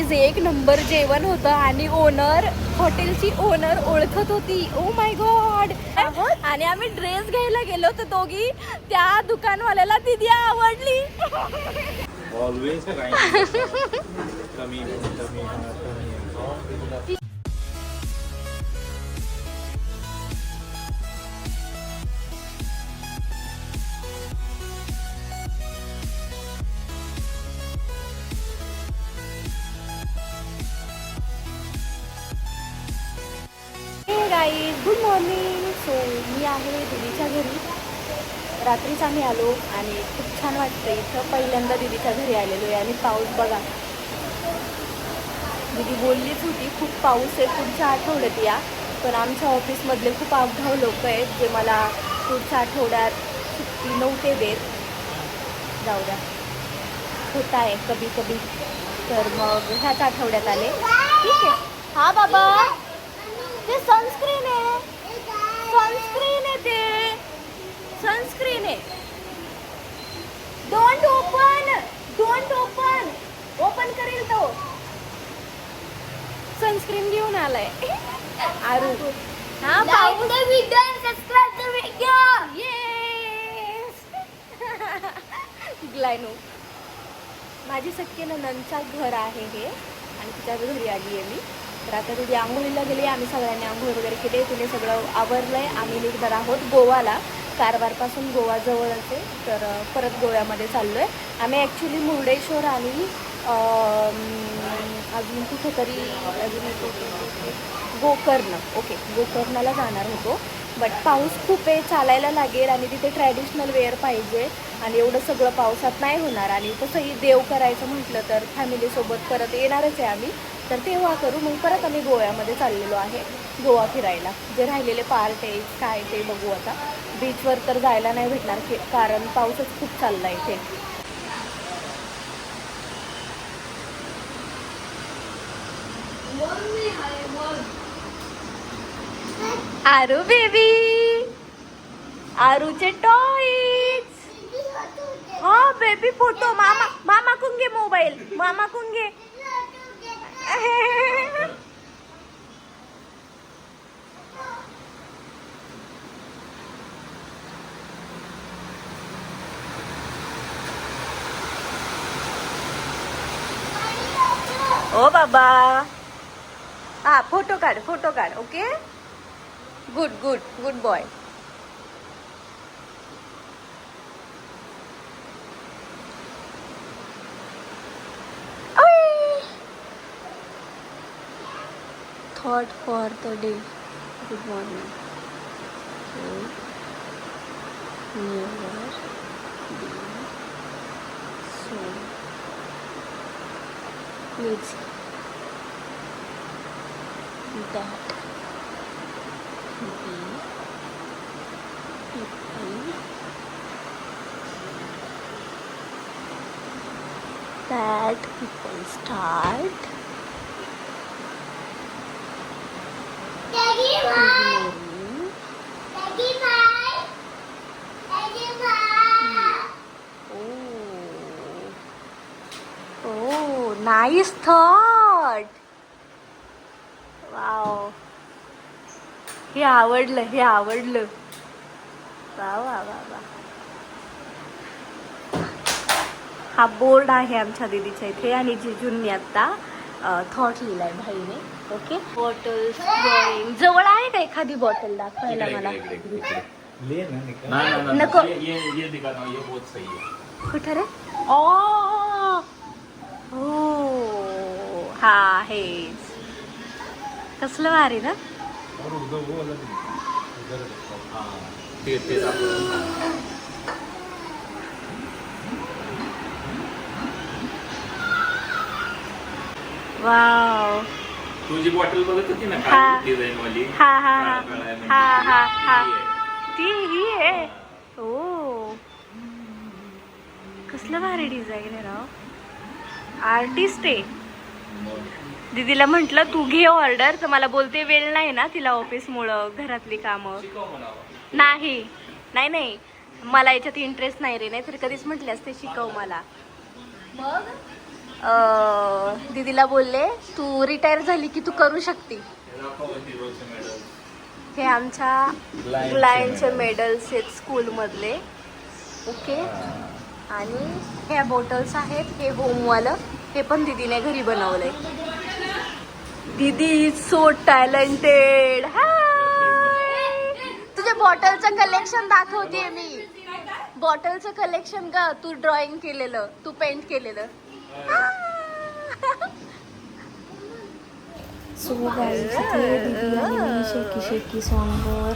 एक नंबर जेवण होतं आणि ओनर हॉटेलची ओनर ओळखत होती. ओ माय गॉड आणि आम्ही ड्रेस घ्यायला गेलो तर दोघी. त्या दुकानवाल्याला दिदी आवडली. ऑलवेज सो मी आहे दिदीच्या घरी. रात्रीच आम्ही आलो आणि खूप छान वाटतं इथं पहिल्यांदा दिदीच्या घरी आलेलो आहे. आणि पाऊस बघा. दिदी बोललीच होती खूप पाऊस आहे पुढच्या आठवड्यात या. पण आमच्या ऑफिसमधले खूप अवघाव लोक आहेत जे मला पुढच्या आठवड्यात सुट्टी नव्हते देत. जाऊ द्या. होत आहे कधी कधी. तर मग ह्याच आठवड्यात आले. ठीक आहे. हा बाबा. ते सनस्क्रीन आहे. सनस्क्रीन आहे ते सनस्क्रीन आहे don't open don't open open करेल तो. सनस्क्रीन घेऊन आलाय. आरू. हा पाऊस येस ग्लायनो. माझी सख्य नंदचं घर आहे हे. आणि तिच्या घरी आली आहे मी. तर आता तुझी आंघोळीला गेली आम्ही सगळ्यांनी आंघोळ वगैरे केली. तिने सगळं आहे आम्ही निघणार आहोत गोवाला कारवारपासून गोवा जवळच. आहे तर परत गोव्यामध्ये चाललो आहे आम्ही ॲक्च्युली मुर्डेश्वर आणि अजून कुठेतरी अजून गोकर्ण. ओके गोकर्णाला जाणार होतो. बट पाऊस खूप आहे चालायला लागेल आणि तिथे ट्रॅडिशनल वेअर पाहिजे. आणि एवढं सगळं पावसात नाही होणार. आणि तसंही देव करायचं म्हटलं तर फॅमिलीसोबत परत येणारच आहे आम्ही. तर तेव्हा करू मग परत आम्ही गोव्यामध्ये चाललेलो आहे गोवा फिरायला. जे राहिलेले पार्ट आहे काय ते बघू आता. बीचवर तर जायला नाही भेटणार की कारण पाऊसच खूप चालला आहे इथे. आरू बेबी आरूचे टॉय हा बेबी फोटो मामा मामा कुंगे घे मोबाईल मामा कुंगे ओ बाबा हा फोटो काढ फोटो काढ okay good good good boy thought for the day good morning okay. never be so lazy that be people that people start Oh, nice thought. Wow. हे आवडलं हे आवडलं. वा वा वा वा. हा बोर्ड आहे आमच्या दीदीच्या इथे आणि जिजूंनी आता थॉट लिहिलाय भाईने. ओके बॉटल ड्रॉइंग जवळ आहे का एखादी बॉटल दाखवायला मला? ले ना निकाल. ना ना ना नको. ये ये ये दिखा रहा ये बहुत सही कुठं रे? ओ हो हा हेच. कसलं भारी ना ते तेच आपलं वाव तुझी बॉटल बघत होती ना हा. डिझाईन वाली हा हा हा. म्हणजे हा हा हा. ती ही आहे. ओ कसलं भारी डिझाईन आहे राव. आर्टिस्ट आहे. दीदीला म्हटलं तू घे ऑर्डर. तर मला बोलते वेळ नाही ना तिला ऑफिसमुळं घरातली कामं. नाही. नाही नाही. मला याच्यात इंटरेस्ट नाही रे. नाही तर कधीच म्हटले असते शिकव मला. मग? अं, दीदीला बोलले तू रिटायर झाली की तू करू शकते. हे आमच्या ब्लाइंडचे. मेडल्स आहेत स्कूलमधले ओके आणि ह्या बॉटल्स आहेत हे होमवालं हे पण दीदीने घरी बनवलंय. दीदी इज सो टॅलेंटेड तुझ्या बॉटलचं कलेक्शन दाखवते मी. बॉटलचं कलेक्शन का तू ड्रॉइंग केलेलं तू पेंट केलेलं. सो गाईज शेकी शेकी सॉन्गवर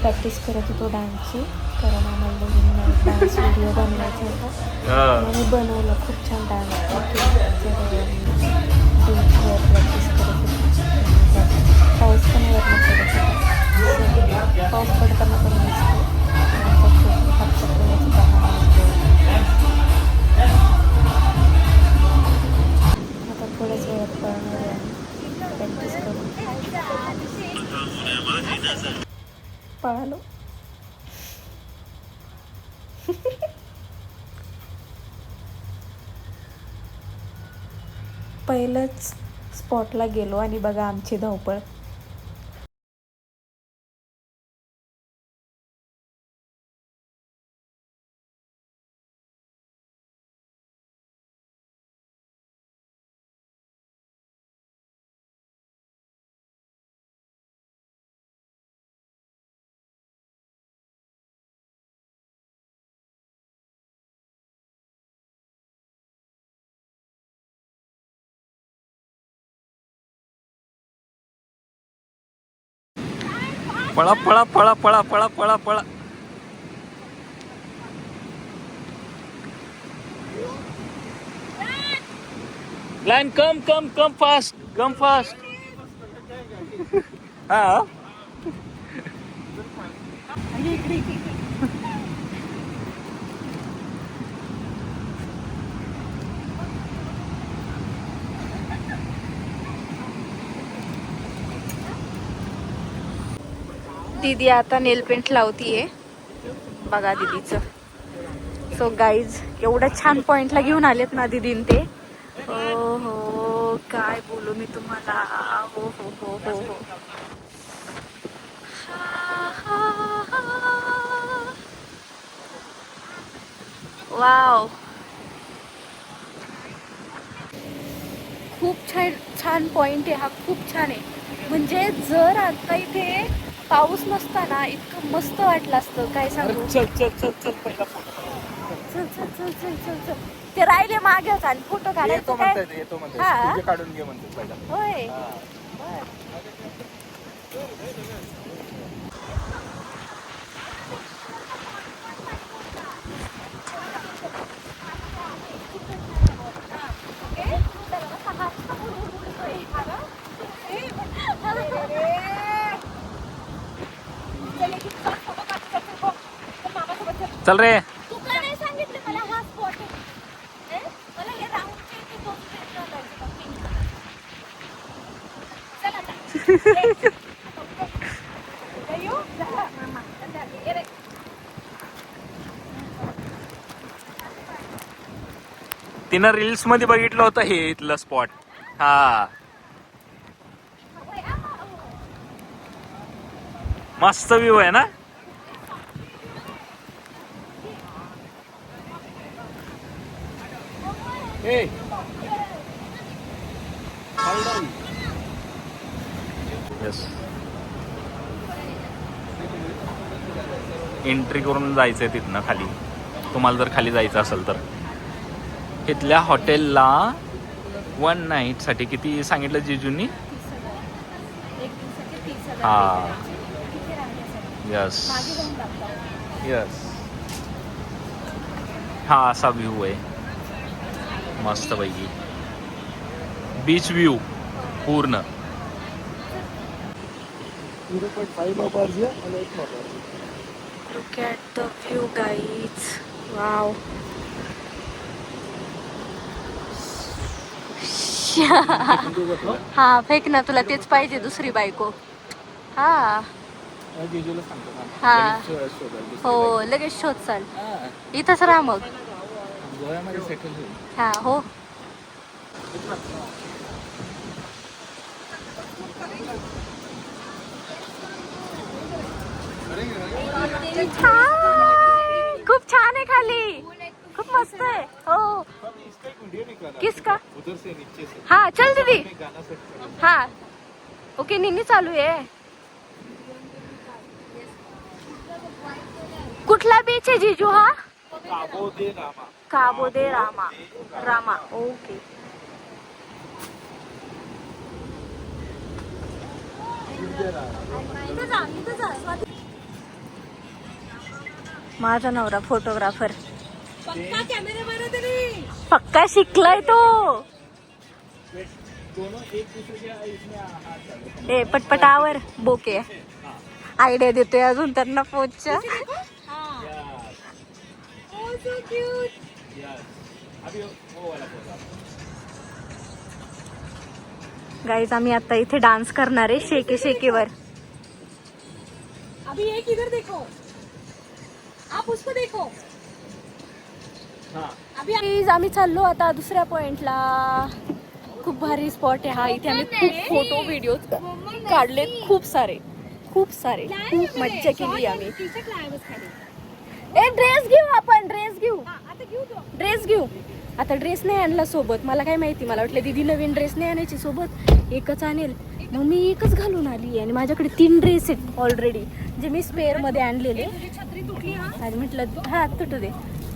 प्रॅक्टिस करत होतो डान्सची कारण आम्हाला दोघींना डान्स व्हिडिओ बनवायचा होता. आणि बनवलं खूप छान डान्स प्रॅक्टिस करत होतो. पाऊस पण वरनं पडत होता So, पाऊस पडताना पण काम आता थोड्याच वेळात पळणार प्रॅक्टिस पळालो पहिलंच स्पॉटला गेलो आणि बघा आमची धावपळ. पळा पळा पळा पळा पळा पळा पळा. Line come come come fast come fast. हा? दीदी आता नेल पेंट लावतीये. बघा दीदीचं. सो गाईज एवढ्या छान पॉइंटला घेऊन आलेत ना दिदीन ते. हो हो काय बोलू मी तुम्हाला. हो हो हो हो हो. वाव खूप छान छान पॉइंट आहे हा. खूप छान आहे. म्हणजे जर आता इथे पाऊस नसता ना इतकं मस्त वाटलं असतं. काय सांगू? चल चल चल चल पहिला चल चल चल चल चल चल. ते राहिले मागेच आणि फोटो काढायचं काय? येतो हा. काढून घे पहिला. होय. चल रे तू का नाही सांगितलं मला हा स्पॉट आहे ए? मला हे राऊंडचे ते दोन set घालायचे का pink? चल आता. ये. आता येऊ? जा. मामा. चल, ये रे. तिनं रील्समध्ये बघितलं होतं हे इथलं स्पॉट हा मस्त व्ह्यू आहे ना येस एंट्री करून जायचंय तिथनं खाली. तुम्हाला जर खाली जायचं असेल तर. इथल्या हॉटेलला वन नाईटसाठी किती सांगितलं जिजूंनी? हा. यस. यस हा असा व्ह्यू आहे. मस्त पैकी. बीच व्ह्यू पूर्ण guys. Wow. हा फेक ना तुला तेच पाहिजे दुसरी बायको हा हा. हो. लगेच शोध चाल हा. इथंच राहा मग हा हो छान! खूप छान आहे खाली. खूप मस्त आहे. हो. किसका हा चल दीदी. हा. ओके निन्नी चालू आहे. कुठला बीच आहे जिजू हा? काबो दे रामा. काबो दे रामा रामा ओके माझा नवरा फोटोग्राफर. पक्का शिकलाय तो. ए पटपटावर बोके. आयडिया देतोय अजून त्यांना पोचच्या. पोज गाईज आम्ही आता इथे डान्स करणार आहे शेके शेकेवर अभी एक इधर देखो. आप उसको देखो। हाँ। Guys, आम्ही चाललो आता दुसऱ्या पॉइंटला खूप भारी स्पॉट आहे हा. इथे आम्ही खूप फोटो व्हिडिओ काढलेत. खूप सारे. खूप सारे. खूप मज्जा केली आम्ही. ए ड्रेस घेऊ आपण ड्रेस घेऊ. ड्रेस घेऊ आता ड्रेस नाही आणला सोबत. मला काय माहिती मला वाटलं दीदी नवीन ड्रेस नाही आणायची सोबत. एकच आणेल. मग मी एकच घालून आली आणि माझ्याकडे तीन ड्रेस आहेत ऑलरेडी जे मी स्पेअरमध्ये आणलेले. आणि म्हटलं हा तुटू दे.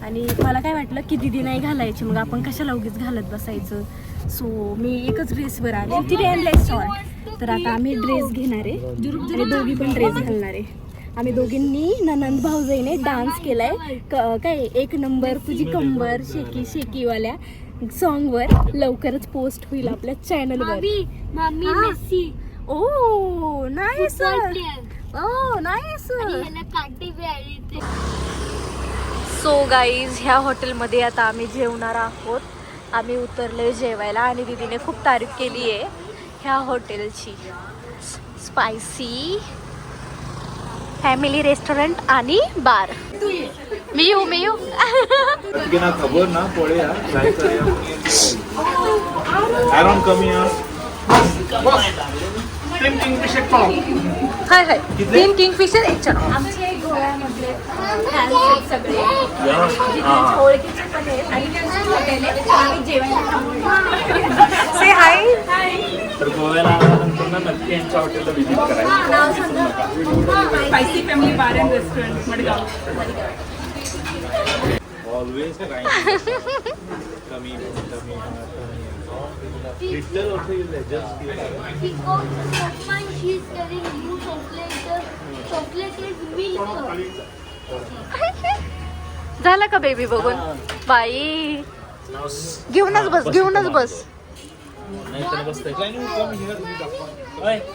आणि मला काय वाटलं की दिदी नाही घालायची मग आपण कशाला उगीच घालत बसायचं? सो मी एकच ड्रेसवर आले. आणि तिने आणलाय शॉर्ट तर आता आम्ही ड्रेस घेणार आहे. दोघी पण ड्रेस घालणार आहे. आम्ही दोघींनी ननंद भाऊजाईने डान्स केलाय. क- काय एक नंबर तुझी कंबर शेकी शेकीवाल्या. सॉन्गवर लवकरच पोस्ट होईल आपल्या चॅनलवर मम्मी ओ फुटबॉल प्लेयर ओ आले ते सो गाईज ह्या हॉटेलमध्ये आता आम्ही जेवणार आहोत. आम्ही उतरलोय जेवायला आणि दीदीने खूप तारीफ केली आहे ह्या हॉटेलची स्पायसी फॅमिली रेस्टॉरंट आणि बार. मी येऊ मी येऊ. खबर ना पळे कमी हाय हाय. तीन किंगफिशर एक चणा आहेत सगळे. जिथे ओळखीचे पण आहेत. आणि त्यांची हॉटेल आहे तिथे आम्ही जेवायला थांबलो से हाय तर गोव्याला आल्यानंतर ना नक्की यांच्या हॉटेलला व्हिजिट करायचं. नाव सांगा. Spicy family bar and restaurant Madgaon. Always कमी कमी लिटल ऑल्सो यू जस्ट झालं का बेबी बघून? बाई. घेऊनच बस घेऊनच बस.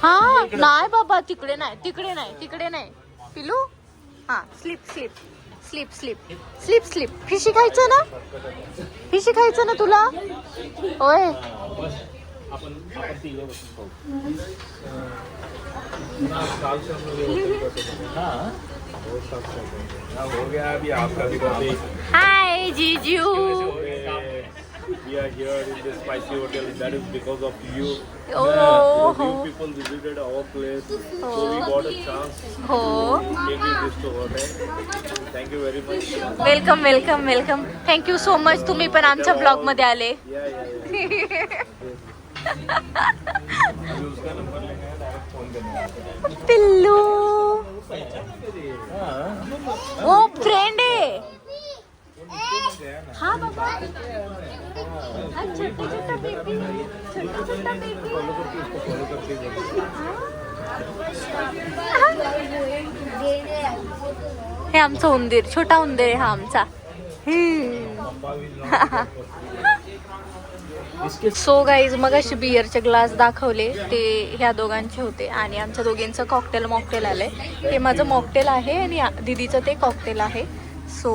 हा नाही बाबा तिकडे नाही तिकडे नाही तिकडे नाही. पिलू? हा sleep sleep sleep sleep sleep sleep fishy खायचं ना? फिशी खायचं ना तुला? होय हाय जीजू We are here in this spicy hotel. That is because of you. Oh. Yeah, you people visited our place, oh. so we got a chance हो to take you this to hotel. Thank you very much. Welcome welcome welcome thank you so much तुम्ही पण आमच्या blog मध्ये आले पिल्लू वो friend आहे हा बाबा छोटा छोटा बेबी छोटा छोटा बेबी। हे आमचं उंदीर छोटा उंदीर आहे हा आमचा सो गाईज मग असे बियरचे ग्लास दाखवले. ते ह्या दोघांचे होते आणि आमच्या दोघींचं कॉकटेल मॉकटेल आलंय. हे माझं मॉकटेल आहे आणि दीदीचं ते कॉकटेल आहे. सो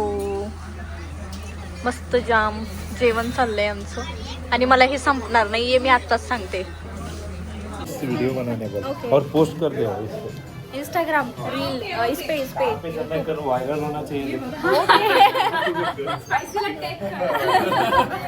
मस्त जाम जेवण चाललंय आमचं. आणि मला हे संपणार नाहीये मी आत्ताच सांगते. वीडियो बनाने पर और पोस्ट कर दो इसको इंस्टाग्राम रील इस पे इस पे. वायरल होना चाहिए.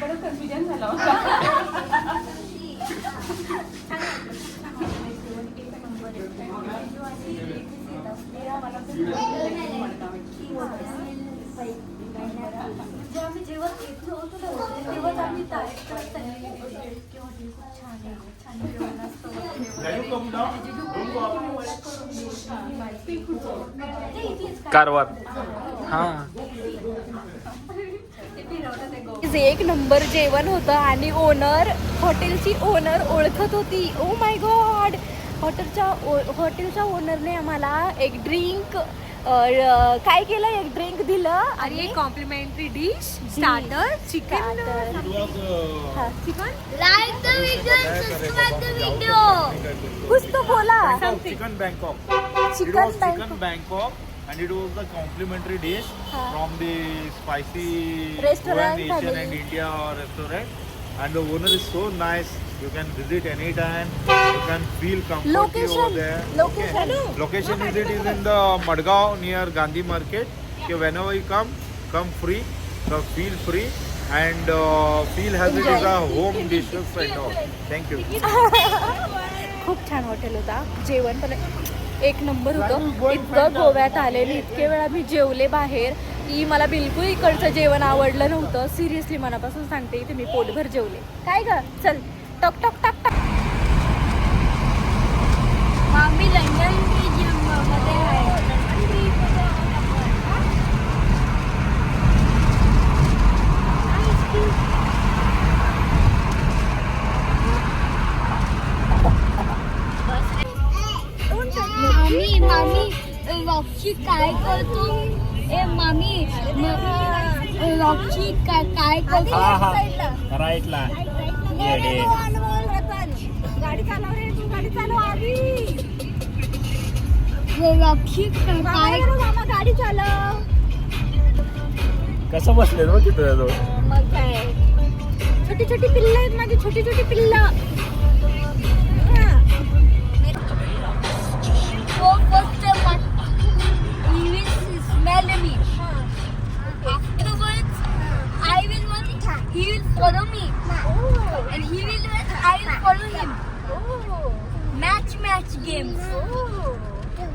परत कन्फ्युजन झालं आम्ही जेव्हा होतो तेव्हाच आम्ही तारीख करत की हॉटेल खूप छान आहे, छान जेवण असतं you come down? Don't go up. ते इथलेच काय? कारवार हा ते फिरवलं ते गो एक नंबर जेवण होतं आणि ओनर हॉटेलची ओनर ओळखत होती. ओ माय गॉड हॉटेलच्या हॉटेलच्या ओनरने आम्हाला एक ड्रिंक काय केलं? एक ड्रिंक दिलं आणि complimentary dish starter chicken chicken. कुछ तो बोला. Chicken Bangkok. Chicken it and it was the complimentary dish Huh. from the spicy Restaurant Asian and India restaurant. And the owner is so nice. You can visit anytime. You can feel comfortable Location. over there. Location. Okay. Location is it is in the Madgaon near Gandhi Market. Yeah. Okay, whenever you come, come free. So feel free and uh, feel as it is a home dishes and all. Thank you. खूप छान hotel होता जेवण पण एक number होतं. इतकं गोव्यात आलेली इतके वेळा मी जेवले बाहेर. की मला बिलकुल इकडचं जेवण आवडलं नव्हतं. सिरियसली मनापासून सांगते इथे मी पोटभर जेवले. काय ग? चल. टक टक टक टक. आम्ही लंडन म्युझियममध्ये आहे मामी मामी रॉक्सी काय करतो? ए मामी रॉक्सी काय काय करतो? राईटला. गाडी चालव रे तू गाडी चालव आधी रॉक्सी काय? गाडी चालव. कसं बसले तिथं मग काय? छोटी छोटी पिल्ल आहेत माझी छोटी छोटी पिल्ल. Me. Afterwards, I will want he will follow me. And he will I will follow him. Match match games.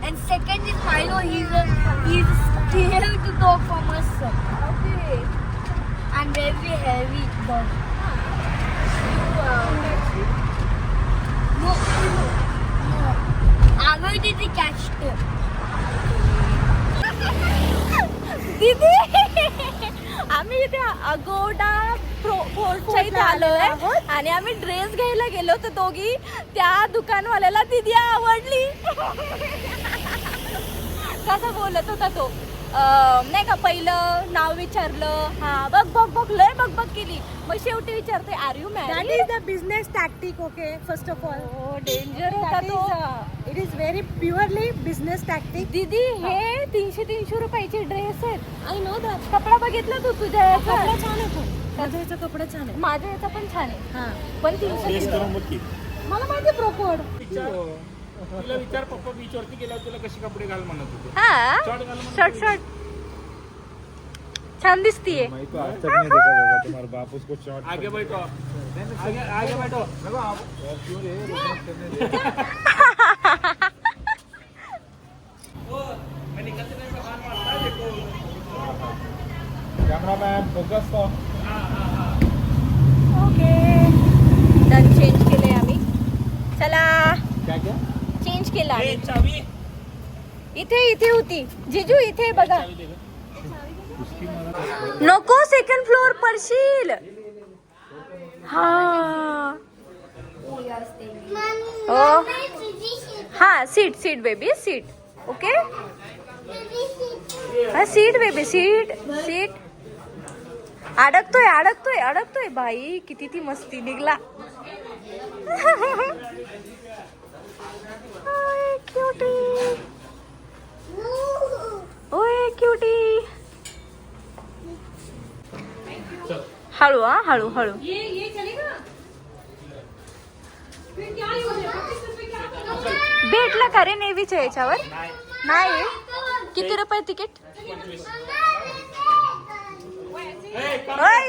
And second is Milo, he's a he's scared to go from us. Okay. And very heavy dog. No, no. I did the catch. दीदी! आम्ही इथे Agoda फोर्टच्या इथे आलोय आणि आम्ही dress घ्यायला गेलो तर दोघी. त्या दुकानवाल्याला दीदी आवडली. कसा बोलत होता तो? नाही का पहिलं नाव विचारलं. हा बघ बघ बघ लय बघ बघ केली. मग शेवटी विचारते are you is the business tactic, okay, first of all. हो डेंजर होता तो. it is very purely business tactic. दीदी हे तीनशे तीनशे रुपयाचे ड्रेस आहेत. आय नो दॅट कपडा बघितला तू तुझ्या कपडा छान आहे पण. माझा याचा कपडा छान आहे. माझ्या याचा पण छान आहे. हा. पण तीनशे मला माहिती प्रोकोड तुला विचार पप्पा बीच वरती गेल्यावर तुला कशी कपडे घाल म्हणत होते. हा? शॉर्ट घाल म्हणत शॉर्ट शॉर्ट छान दिसतीये. मैं तो आज तक नहीं देखा होगा तुम्हारा बाप उसको आगे बैठो. आगे आगे बैठो. क्यों रे? रोकने करने दे कैमरामैन फोकस तो. ओके डन चेंज केलंय आम्ही चला। केला इथे इथे होती. जिजू इथे बघा. नको सेकंड फ्लोअर पडशील. हा. ओ. हा seat seat baby seat okay हा सीट बेबी सीट सीट अडकतोय अडकतोय अडकतोय. बाई किती ती मस्ती निघला. हळू हा हळू हळू. भेटलं का रे नेव्हीच्या याच्यावर? नाही. किती रुपये तिकीट?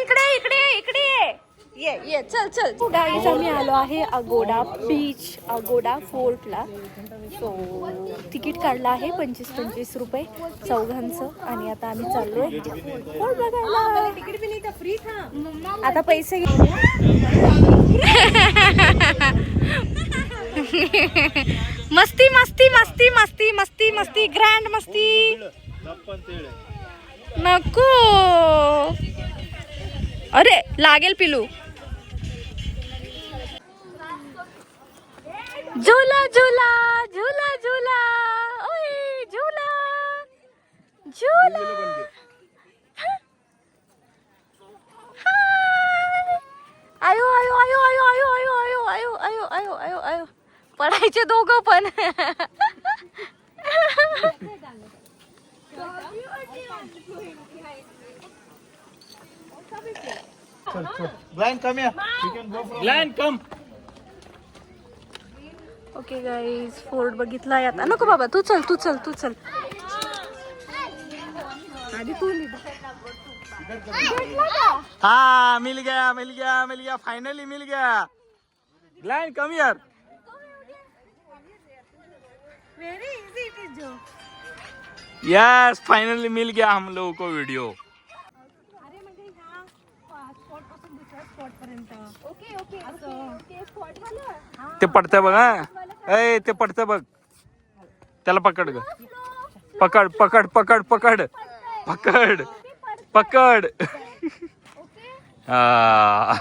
इकडे इकडे इकडे. ये. ये चल चल. गाईज आम्ही आलो आहे अगोडा बीच अगोडा फोर्टला सो तिकीट काढलं आहे पंचवीस पंचवीस रुपये चौघांचं. आणि आता आम्ही चाललो फोर्ट बघायला. तिकीट फ्री आता पैसे मस्ती मस्ती मस्ती मस्ती मस्ती मस्ती ग्रँड मस्ती. नको. अरे लागेल पिलू. झुला झुला झुला झुला ओय झुला झुला आयो आयो आयो आयो आयो आयो आयो आयो आयो आयो आयो आयो पडायचे दोघं पण Glenn, come here. You can go from okay guys fort बघितला आता. नको बाबा तू चल तू चल तू चल. आधी तू हाँ मिल गया मिल गया मिल गया. फाइनली मिल गया. Glenn come here very easy it is जो यस फाइनली मिल गया हम लोगों को वीडियो अरे म्हणजे ह्या स्पॉट पासून दुसऱ्या स्पॉट पर्यंत. ओके ओके ओके ते पडतंय बघ. ए ते पडतंय बघ. त्याला पकड ग. पकड पकड पकड पकड. पकड पकड. हा.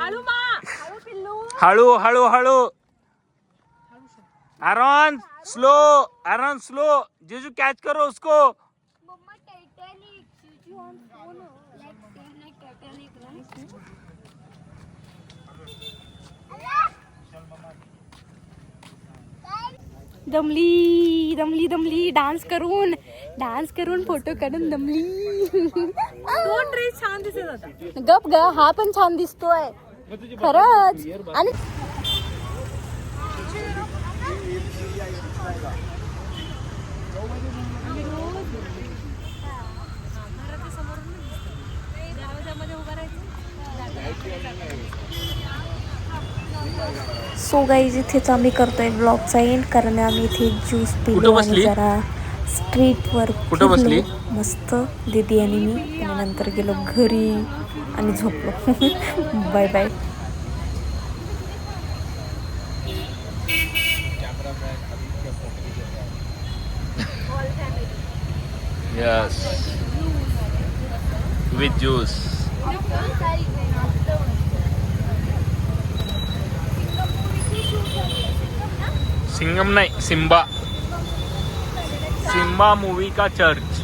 हळू हळू हळू. हळू हळू आरॉन स्लो आरॉन स्लो. जीजू कैच करो उसको. दमली दमली दमली डान्स करून डान्स करून फोटो काढून दमली. ड्रेस छान दिसत गप ग हा पण छान दिसतोय. खरंच. आणि सो गाईज इथेच आम्ही करतोय ब्लॉगचा एंड कारण आम्ही इथे ज्यूस पिलो आणि? जरा स्ट्रीटवर कुठं बसली? मस्त. दीदी आणि मी. आणि नंतर गेलो घरी आणि झोपलो. Bye bye yes with juice Singham नाही सिम्बा सिम्बा मूवी का चर्च